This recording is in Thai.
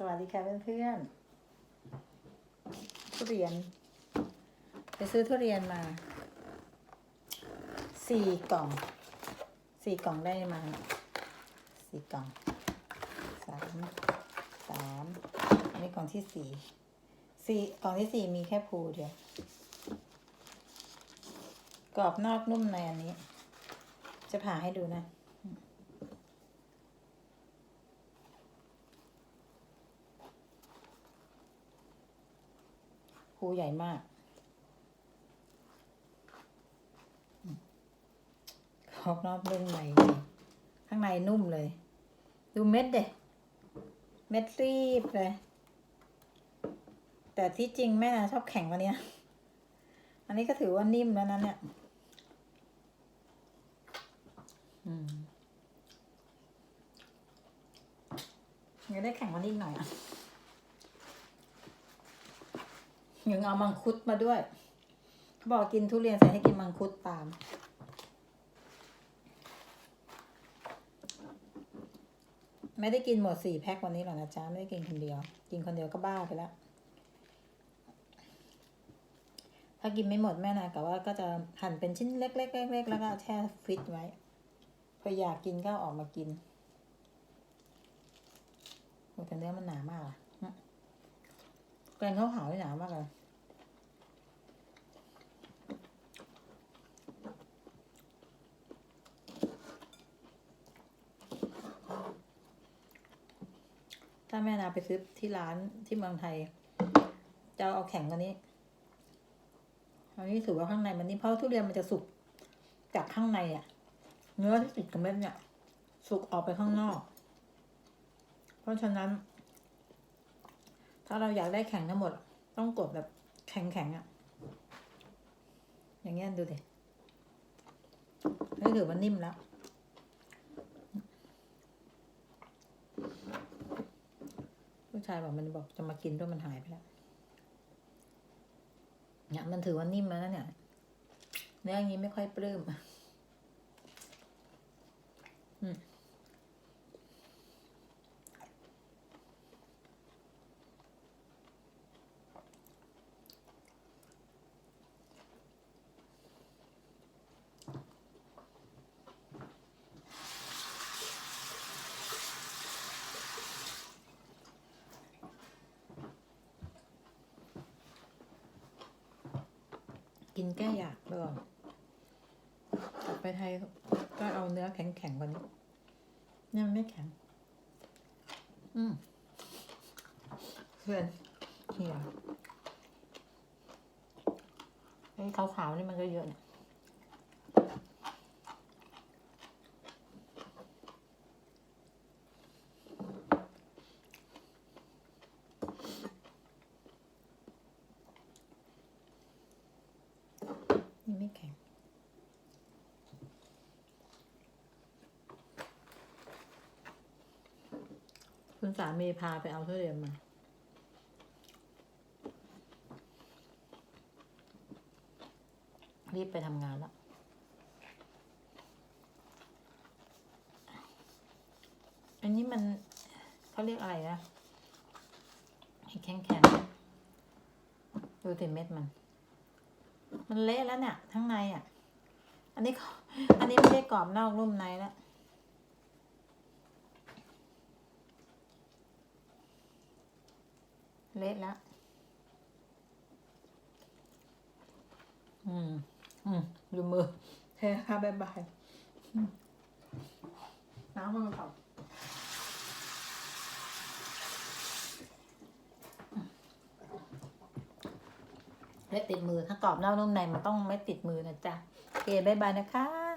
สวัสดีค่ะเพื่อนๆทุเรียน ไปซื้อทุเรียนมาสี่กล่องสี่กล่องได้มาสี่กล่องสามสามอันนี้กล่องที่สี่สี่กล่องที่สี่มีแค่ภูเดียวกรอบนอกนุ่มในอันนี้ จะผ่าให้ดูนะ ภูใหญ่มากขอบนอกนุ่มในข้างในนุ่มเลย ดูเม็ดเด็เม็ดรีบเลย แต่ที่จริงแม่ชอบแข็งกว่านี้นะอันนี้ก็ถือว่านิ่มแล้วนะเนี่ยอืมยังได้แข็งว่านี้หน่อยอะ ยังเอามังคุดมาด้วย เขาบอกกินทุเรียนใส่ให้กินมังคุดตาม ไม่ได้กินหมดสี่แพ็ควันนี้หรอกนะจ๊ะไม่ได้กินคนเดียว กินคนเดียวก็บ้าไปแล้ว ถ้ากินไม่หมดแม่นะกะว่าก็จะหั่นเป็นชิ้นเล็กๆๆแล้วก็แช่ฟรีซไว้ พออยากกินก็ออกมากินโอ้แต่เนื้อมันหนามากอะนะแกงข้าวขาวนี่หนามากเลย ถ้าแม่นาไปซื้อที่ร้านที่เมืองไทย จะเอาแข็งกว่านี้อันนี้ถือว่าข้างในมันนี่มเพราะทุเรียนมันจะสุกจากข้างในอะเนื้อที่ติดกับเม็ดเนี่ย สุกออกไปข้างนอก เพราะฉะนั้น ถ้าเราอยากได้แข็งทั้งหมด ต้องกดแบบแข็งๆอะอย่างเงี้ยดูดินี่ถือว่านิ่มแล้ว ผู้ ชายบอกมันบอกจะมากินด้วยมันหายไปแล้วเนี่ยมันถือว่านิ่มแล้วนะเนี่ยเนื้ออย่างนี้ไม่ค่อยปลื้มอืม กินแก้อยากไปก่อนกลับไปไทยก็เอาเนื้อแข็งๆกว่านี้เนี่ยมันไม่แข็ง อืมเพื่อนเหี่ยวไอ้ขาวๆนี่มันก็เยอะเนี่ย นี่ไม่แข็ง คุณสามีพาไปเอาทุเรียนมา รีบไปทำงานแล้วอันนี้มันเขาเรียกอะไรนะแข็งแข็งๆดูติเม็ดมัน มันเละแล้วเนี่ยทั้งในอะ อันนี้เขาอันนี้ไม่ได้กรอบนอกนุ่มในแล้วเละแล้วอืม อืมดูมือเฮ้ค่ะบายบายน้ำมันเปล่ ไม่ติดมือถ้ากรอบนอกนุ่มในมันต้องไม่ติดมือนะจ๊ะโอเคบายบายนะคะ